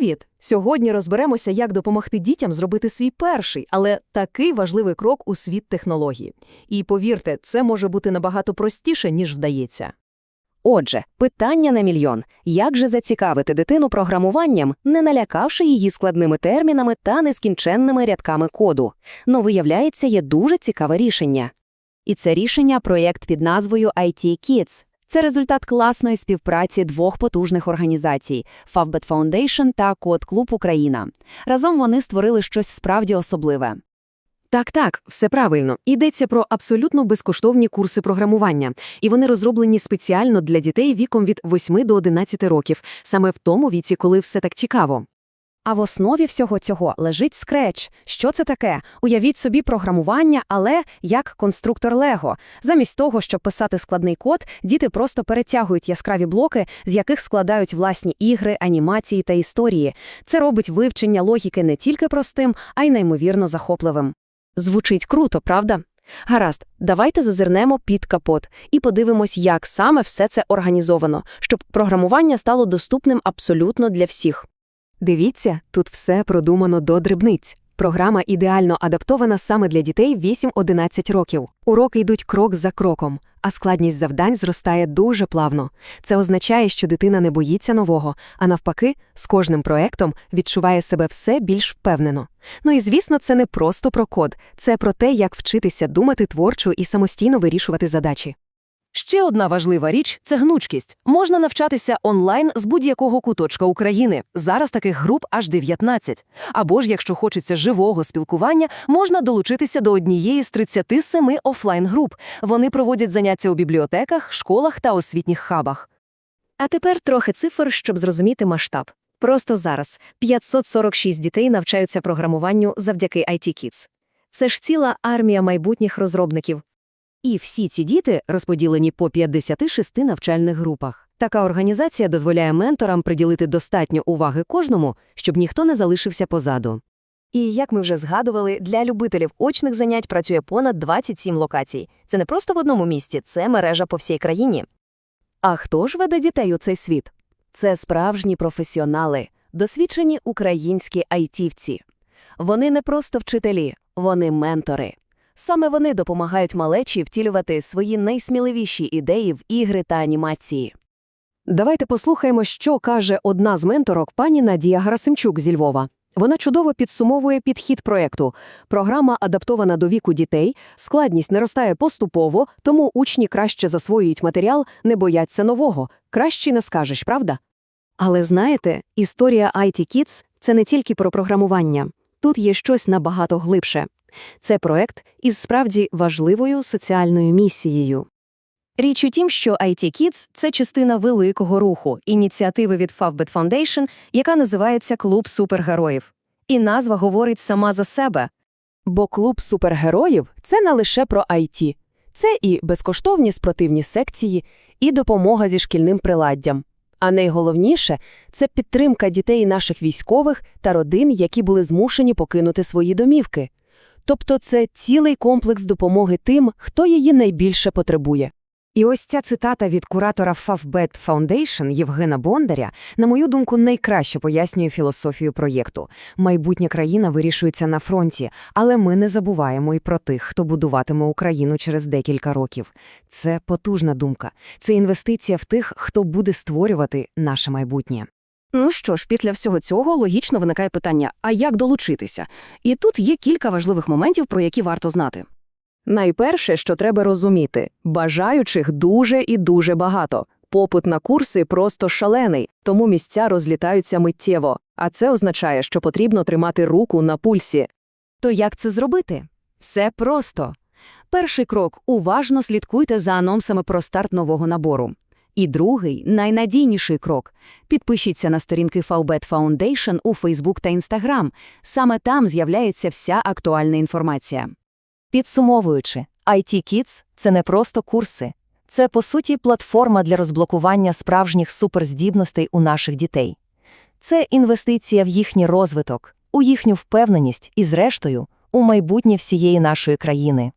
Привіт! Сьогодні розберемося, як допомогти дітям зробити свій перший, але такий важливий крок у світ технології. І повірте, це може бути набагато простіше, ніж вдається. Отже, питання на мільйон. Як же зацікавити дитину програмуванням, не налякавши її складними термінами та нескінченними рядками коду? Ну, виявляється, є дуже цікаве рішення. І це рішення – проєкт під назвою IT Kids. Це результат класної співпраці двох потужних організацій – Favbet Foundation та Код Клуб Україна. Разом вони створили щось справді особливе. Так-так, все правильно. Йдеться про абсолютно безкоштовні курси програмування, і вони розроблені спеціально для дітей віком від 8 до 11 років, саме в тому віці, коли все так цікаво. А в основі всього цього лежить Scratch. Що це таке? Уявіть собі програмування, але як конструктор Лего. Замість того, щоб писати складний код, діти просто перетягують яскраві блоки, з яких складають власні ігри, анімації та історії. Це робить вивчення логіки не тільки простим, а й неймовірно захопливим. Звучить круто, правда? Гаразд, давайте зазирнемо під капот і подивимось, як саме все це організовано, щоб програмування стало доступним абсолютно для всіх. Дивіться, тут все продумано до дрібниць. Програма ідеально адаптована саме для дітей 8-11 років. Уроки йдуть крок за кроком, а складність завдань зростає дуже плавно. Це означає, що дитина не боїться нового, а навпаки, з кожним проектом відчуває себе все більш впевнено. Ну і звісно, це не просто про код, це про те, як вчитися думати творчо і самостійно вирішувати задачі. Ще одна важлива річ – це гнучкість. Можна навчатися онлайн з будь-якого куточка України. Зараз таких груп аж 19. Або ж, якщо хочеться живого спілкування, можна долучитися до однієї з 37 офлайн-груп. Вони проводять заняття у бібліотеках, школах та освітніх хабах. А тепер трохи цифр, щоб зрозуміти масштаб. Просто зараз 546 дітей навчаються програмуванню завдяки IT Kids. Це ж ціла армія майбутніх розробників. І всі ці діти розподілені по 56 навчальних групах. Така організація дозволяє менторам приділити достатньо уваги кожному, щоб ніхто не залишився позаду. І, як ми вже згадували, для любителів очних занять працює понад 27 локацій. Це не просто в одному місці, це мережа по всій країні. А хто ж веде дітей у цей світ? Це справжні професіонали, досвідчені українські айтівці. Вони не просто вчителі, вони ментори. Саме вони допомагають малечі втілювати свої найсміливіші ідеї в ігри та анімації. Давайте послухаємо, що каже одна з менторок пані Надія Гарасимчук зі Львова. Вона чудово підсумовує підхід проекту. Програма адаптована до віку дітей, складність наростає поступово, тому учні краще засвоюють матеріал, не бояться нового. Краще не скажеш, правда? Але знаєте, історія IT Kids – це не тільки про програмування. Тут є щось набагато глибше. Це проект із справді важливою соціальною місією. Річ у тім, що IT Kids – це частина великого руху, ініціативи від Favbet Foundation, яка називається Клуб супергероїв. І назва говорить сама за себе. Бо клуб супергероїв це не лише про IT. Це і безкоштовні спортивні секції, і допомога зі шкільним приладдям. А найголовніше це підтримка дітей наших військових та родин, які були змушені покинути свої домівки. Тобто це цілий комплекс допомоги тим, хто її найбільше потребує. І ось ця цитата від куратора Favbet Foundation Євгена Бондаря, на мою думку, найкраще пояснює філософію проєкту. Майбутня країна вирішується на фронті, але ми не забуваємо і про тих, хто будуватиме Україну через декілька років. Це потужна думка. Це інвестиція в тих, хто буде створювати наше майбутнє. Ну що ж, після всього цього логічно виникає питання, а як долучитися? І тут є кілька важливих моментів, про які варто знати. Найперше, що треба розуміти, бажаючих дуже і дуже багато. Попит на курси просто шалений, тому місця розлітаються миттєво, а це означає, що потрібно тримати руку на пульсі. То як це зробити? Все просто. Перший крок уважно слідкуйте за анонсами про старт нового набору. І другий, найнадійніший крок підпишіться на сторінки Favbet Foundation у Facebook та Instagram. Саме там з'являється вся актуальна інформація. Підсумовуючи, IT Kids – це не просто курси. Це, по суті, платформа для розблокування справжніх суперздібностей у наших дітей. Це інвестиція в їхній розвиток, у їхню впевненість і, зрештою, у майбутнє всієї нашої країни.